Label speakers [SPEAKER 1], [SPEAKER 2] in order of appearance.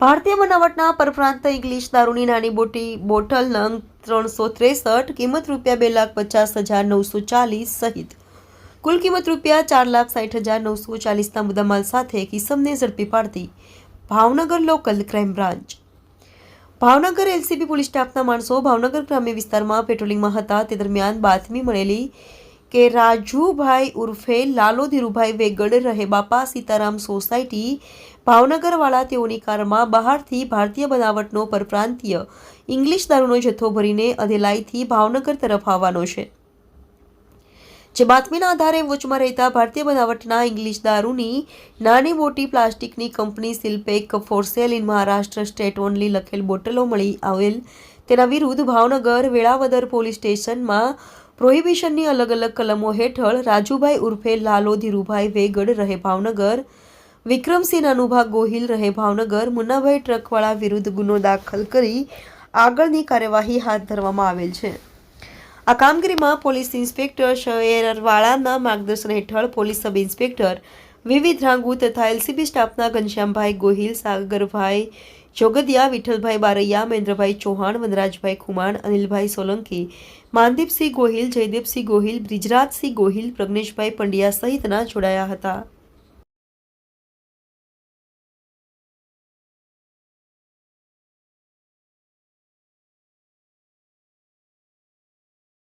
[SPEAKER 1] ભારતીય બનાવટના પરપ્રાંત ઇંગ્લિશ દારૂની નાની બોટી બોટલ નંગ ત્રણસો ત્રેસઠ, કિંમત રૂપિયા બે લાખ પચાસ હજાર નવસો ચાલીસ સહિત. કુલ કિંમત રૂપિયા ચાર લાખ સાઠ હજાર નવસો ચાલીસના મુદ્દામાલ સાથે કિસમને ઝડપી પાડતી Bhavnagar local crime branch. Bhavnagar LCB police સ્ટાફના માણસો ભાવનગર ગ્રામ્ય વિસ્તારમાં પેટ્રોલિંગમાં હતા. તે દરમિયાન બાતમી મળેલી કે રાજુભાઈ ઉર્ફે લાલો વેગડ રહે બાપા સીતારામ સોસાયટી, ભાવનગરવાળા તેઓની કારમાં બહારથી ભારતીય બનાવટનો પરપ્રાંતીય ઇંગ્લિશ દારૂનો જથ્થો ભરીને અધેલાઈથી ભાવનગર તરફ આવવાનો છે. જે બાતમીના આધારે વોચમાં રહેતા ભારતીય બનાવટના ઇંગ્લિશ દારૂની નાની મોટી પ્લાસ્ટિકની company sealpack for in Maharashtra state only લખેલ બોટલો મળી આવેલ. તેના વિરુદ્ધ ભાવનગર વેળાવદર પોલીસ સ્ટેશનમાં પ્રોહિબિશનની અલગ અલગ કલમો હેઠળ રાજુભાઈ ઉર્ફે લાલો ધીરુભાઈ વેગડ રહે ભાવનગર, વિક્રમસિંહ અનુભા ગોહિલ રહે ભાવનગર, મુન્નાભાઈ ટ્રકવાળા વિરુદ્ધ ગુનો દાખલ કરી આગળની કાર્યવાહી હાથ ધરવામાં આવેલ છે. આ કામગીરીમાં પોલીસ ઇન્સ્પેક્ટર શહેરવાળાના માર્ગદર્શન હેઠળ પોલીસ સબ ઇન્સ્પેક્ટર વિવિધ રાંગુ તથા એલસીબી સ્ટાફના ઘનશ્યામભાઈ ગોહિલ, સાગરભાઈ જોગદિયા, વિઠ્ઠલભાઈ બારૈયા, મહેન્દ્રભાઈ ચૌહાણ, વનરાજભાઈ ખુમાણ, અનિલભાઈ સોલંકી, માનદીપસિંહ ગોહિલ, જયદીપસિંહ ગોહિલ, બ્રિજરાજસિંહ ગોહિલ, પ્રજ્ઞેશભાઈ પંડ્યા સહિતના જોડાયા હતા.